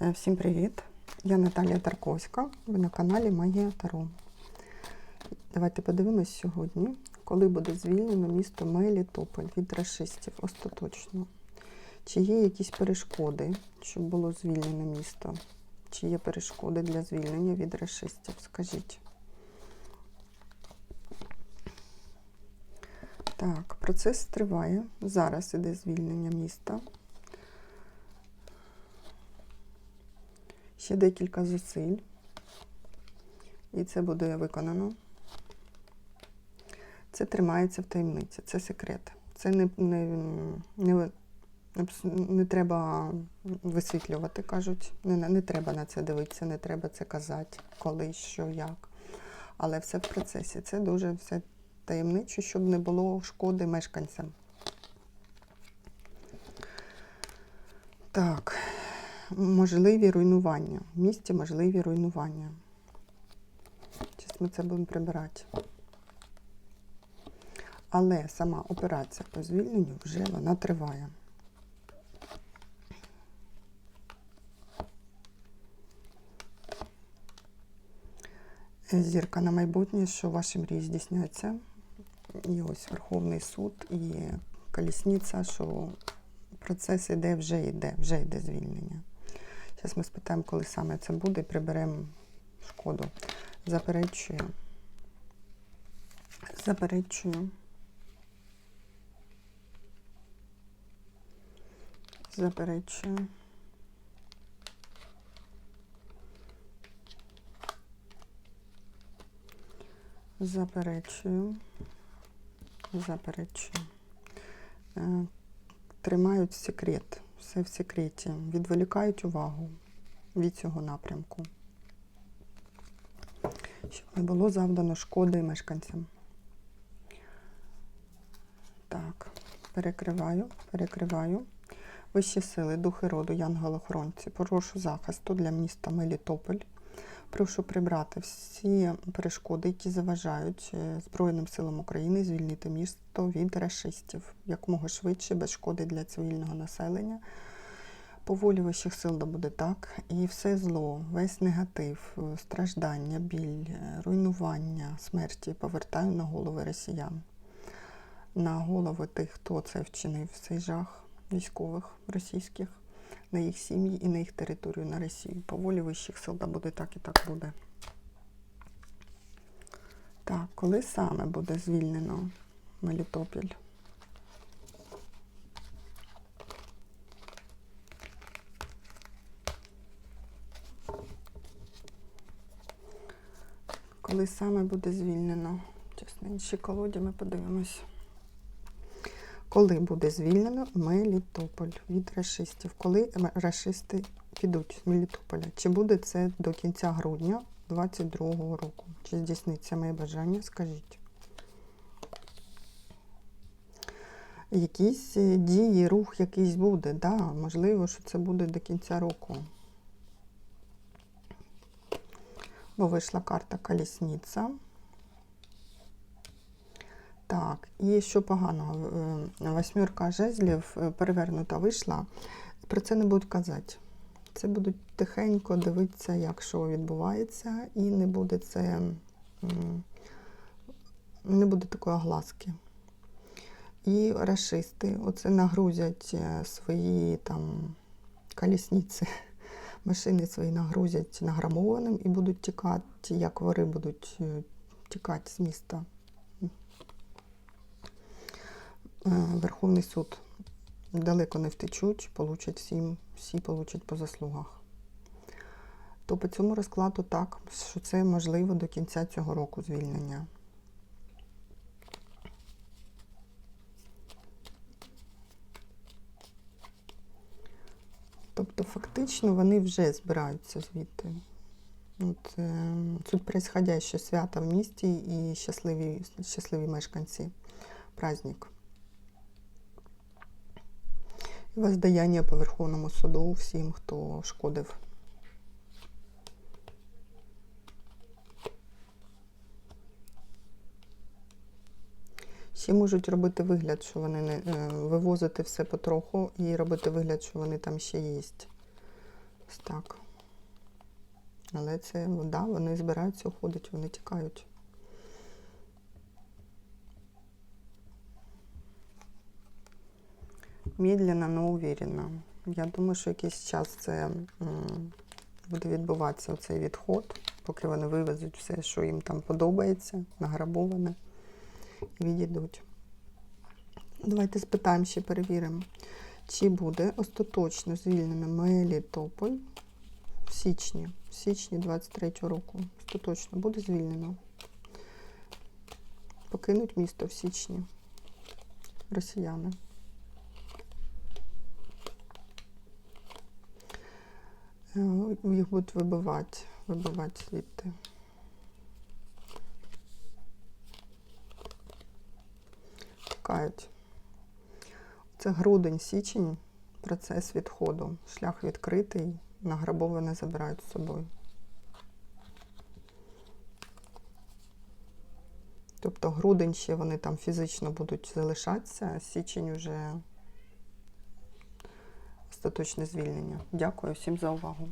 Е, Всім привіт! Я Наталія Тарковська. Ви на каналі Магія Таро. Давайте подивимось сьогодні, коли буде звільнено місто Мелітополь від расистів остаточно. Чи є якісь перешкоди, щоб було звільнено місто? Чи є перешкоди для звільнення від расистів? Скажіть. Так, процес триває. Зараз іде звільнення міста. Ще декілька зусиль. І це буде виконано. Це тримається в таємниці, це секрет. Це не, не, не, не треба висвітлювати, кажуть. Не, не треба на це дивитися, не треба це казати, коли, що, як. Але все в процесі. Це дуже все таємниче, щоб не було шкоди мешканцям. Так можливі руйнування. В місті можливі руйнування. Зараз ми це будемо прибирати. Але сама операція по звільненню вже вона триває. Зірка на майбутнє, що ваші мрії здійсняться. І ось Верховний суд, і колісниця, що процес іде, вже йде, вже йде звільнення. Зараз ми спитаємо, коли саме це буде, і приберемо шкоду. Заперечую. Заперечую. Заперечую. Заперечую. Заперечую. Е, Тримають секрет. Все в секреті. Відволікають увагу від цього напрямку. Щоб не було завдано шкоди мешканцям. Так, перекриваю, перекриваю. Вищі сили, духи роду, янголохоронці, прошу захисту для міста Мелітополь. Прошу прибрати всі перешкоди, які заважають е, Збройним силам України звільнити місто від расистів якомога швидше, без шкоди для цивільного населення. По сил да буде так. І все зло, весь негатив, е, страждання, біль, е, руйнування, смерті повертаю на голови росіян, на голови тих, хто це вчинив, цей жах військових російських на їх сім'ї і на їх територію на Росію. По волі вищих сил да буде так і так буде. Так, коли саме буде звільнено Мелітопіль? Коли саме буде звільнено? Чесно, інші колоді ми подивимось. Коли буде звільнено Мелітополь від расистів? Коли расисти підуть з Мелітополя? Чи буде це до кінця грудня 22-го року? Чи здійсниться моє бажання? Скажіть. Якісь е, дії, рух якийсь буде, да, можливо, що це буде до кінця року. Бо вийшла карта колісниця. Так, і що поганого? Е, Восьмірка жезлів е, перевернута вийшла. Про це не будуть казати. Це будуть тихенько дивитися, як що відбувається, і не буде це не буде такої огласки. І расисти оце нагрузять е, свої там колісниці, машини свої нагрузять награмованим і будуть тікати, як вори будуть тікати з міста. Е, Верховний суд далеко не втечуть, получать всім, всі получать по заслугах. То по цьому розкладу так, що це можливо до кінця цього року звільнення. Тобто, фактично вони вже збираються звідти. От, е, тут происходяще свято в місті і щасливі, щасливі мешканці. Праздник. І воздаяння по Верховному суду всім, хто шкодив. Ще можуть робити вигляд, що вони не е, вивозити все потроху і робити вигляд, що вони там ще є. Так. Але це да, вони збираються, уходять, вони тікають. Медленно, но уверенно. Я думаю, що якийсь час це буде відбуватися цей відход, поки вони вивезуть все, що їм там подобається, награбоване, і відійдуть. Давайте спитаємо ще перевіримо, чи буде остаточно звільнено Мелітополь в січні, в січні 23 року. Остаточно буде звільнено. Покинуть місто в січні. Росіяни. Їх будуть вибивати, вибивати звідти. Тікають. Це грудень, січень, процес відходу. Шлях відкритий, награбоване забирають з собою. Тобто грудень ще вони там фізично будуть залишатися, а січень уже остаточне звільнення. Дякую всім за увагу.